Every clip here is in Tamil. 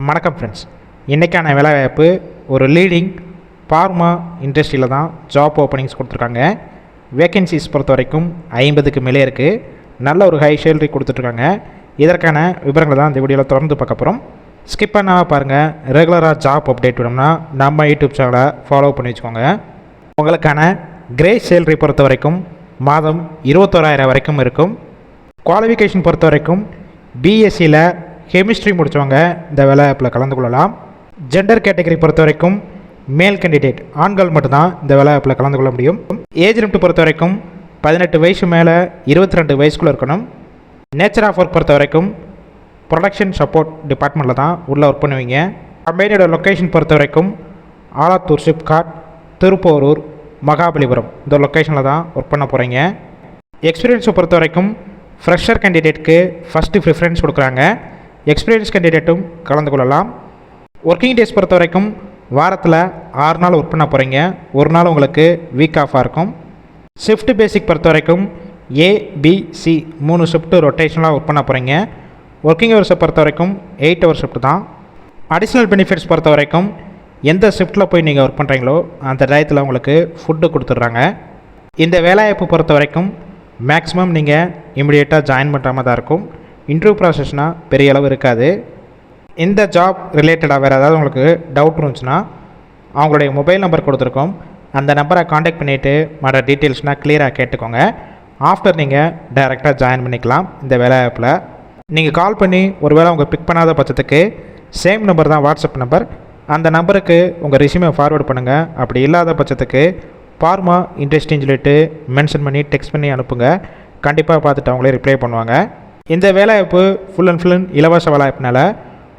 வணக்கம் ஃப்ரெண்ட்ஸ் இன்றைக்கான வேலைவாய்ப்பு ஒரு லீடிங் பார்மா இண்டஸ்ட்ரியில் தான் ஜாப் ஓப்பனிங்ஸ் கொடுத்துருக்காங்க. வேகன்சிஸ் பொறுத்த வரைக்கும் ஐம்பதுக்கு மேலே இருக்குது நல்ல ஒரு ஹை சேலரி கொடுத்துட்ருக்காங்க இதற்கான விவரங்களை தான் இந்த வீடியோவில் தொடர்ந்து பார்க்க போகிறோம் ஸ்கிப் பண்ணாமல் பாருங்கள் ரெகுலராக ஜாப் அப்டேட் வேணும்னா நம்ம யூடியூப் சேனலை ஃபாலோ பண்ணி வச்சுக்கோங்க. உங்களுக்கான கிரே சேலரி பொறுத்த வரைக்கும் மாதம் இருபத்தோராயிரம் வரைக்கும் இருக்கும். குவாலிஃபிகேஷன் பொறுத்த வரைக்கும் பிஎஸ்சியில் கெமிஸ்ட்ரி முடித்தவங்க இந்த வேலைவாய்ப்பில் கலந்து கொள்ளலாம். ஜெண்டர் கேட்டகரி பொறுத்த வரைக்கும் மேல் கேண்டிடேட் ஆண்கள் மட்டும்தான் இந்த வேலைவாய்ப்பில் கலந்து கொள்ள முடியும். ஏஜ் லிமிட் பொறுத்த வரைக்கும் பதினெட்டு வயசு மேலே இருபத்தி ரெண்டு வயசுக்குள்ளே இருக்கணும். நேச்சர் ஆஃப் ஒர்க் பொறுத்த வரைக்கும் ப்ரொடக்ஷன் சப்போர்ட் டிபார்ட்மெண்ட்டில் தான் உள்ளே ஒர்க் பண்ணுவீங்க. கம்பெனியோட லொக்கேஷன் பொறுத்த வரைக்கும் ஆலாத்தூர் சிப்காட் திருப்போரூர் மகாபலிபுரம் இந்த லொக்கேஷனில் தான் ஒர்க் பண்ண போகிறீங்க எக்ஸ்பீரியன்ஸை பொறுத்த வரைக்கும் ஃப்ரெஷர் கேண்டிடேட்க்கு ஃபஸ்ட்டு ப்ரிஃபரன்ஸ் கொடுக்குறாங்க. எக்ஸ்பீரியன்ஸ் கேண்டிடேட்டும் கலந்து கொள்ளலாம். ஒர்க்கிங் டேஸ் பொறுத்த வரைக்கும் வாரத்தில் ஆறு நாள் ஒர்க் பண்ண போகிறீங்க ஒரு நாள் உங்களுக்கு வீக் ஆஃபாக இருக்கும். ஷிஃப்ட் பேசிக் பொறுத்த வரைக்கும் ஏபிசி மூணு ஷிஃப்ட்டு ரொட்டேஷனலாக ஒர்க் பண்ண போகிறீங்க ஒர்க்கிங் ஹவர்ஸை பொறுத்த வரைக்கும் எயிட் ஹவர் ஷிஃப்ட் தான். அடிஷ்னல் பெனிஃபிட்ஸ் பொறுத்த வரைக்கும் எந்த ஷிஃப்ட்டில் போய் நீங்கள் ஒர்க் பண்ணுறீங்களோ அந்த டயத்தில் உங்களுக்கு ஃபுட்டு கொடுத்துட்றாங்க. இந்த வேலைவாய்ப்பு பொறுத்த வரைக்கும் மேக்ஸிமம் நீங்கள் இமிடியேட்டாக ஜாயின் பண்ணுற மாதிரி தான் இருக்கும். இன்டர்வியூ ப்ராசஸ்னால் பெரிய அளவு இருக்காது. இந்த ஜாப் ரிலேட்டடாக வேறு ஏதாவது உங்களுக்கு டவுட் இருந்துச்சுன்னா அவங்களுடைய மொபைல் நம்பர் கொடுத்துருக்கோம். அந்த நம்பரை காண்டாக்ட் பண்ணிவிட்டு மற்ற டீட்டெயில்ஸ்னால் கிளியராக கேட்டுக்கோங்க. ஆஃப்டர் நீங்கள் டைரெக்டாக ஜாயின் பண்ணிக்கலாம் இந்த வேலை ஆப்பில் நீங்கள் கால் பண்ணி ஒருவேளை அவங்க பிக் பண்ணாத பட்சத்துக்கு சேம் நம்பர் தான் வாட்ஸ்அப் நம்பர் அந்த நம்பருக்கு உங்கள் ரெஸ்யூமை ஃபார்வேர்ட் பண்ணுங்கள் அப்படி இல்லாத பட்சத்துக்கு பார்மா இன்ட்ரெஸ்டின்னு சொல்லிட்டு மென்ஷன் பண்ணி டெக்ஸ்ட் பண்ணி அனுப்புங்க. கண்டிப்பாக பார்த்துட்டு அவங்களே ரிப்ளை பண்ணுவாங்க. இந்த வேலைவாய்ப்பு ஃபுல் அண்ட் ஃபுல் இலவச வேலைவாய்ப்புனால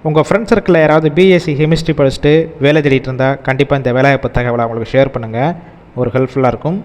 உங்கள் ஃப்ரெண்ட் சர்க்கிளில் யாராவது பிஎஸ்சி கெமிஸ்ட்ரி படிச்சுட்டு வேலை தேடிட்டு இருந்தால் கண்டிப்பாக இந்த வேலைவாய்ப்பு தகவலை அவங்களுக்கு ஷேர் பண்ணுங்கள் ஒரு ஹெல்ப்ஃபுல்லாக இருக்கும்.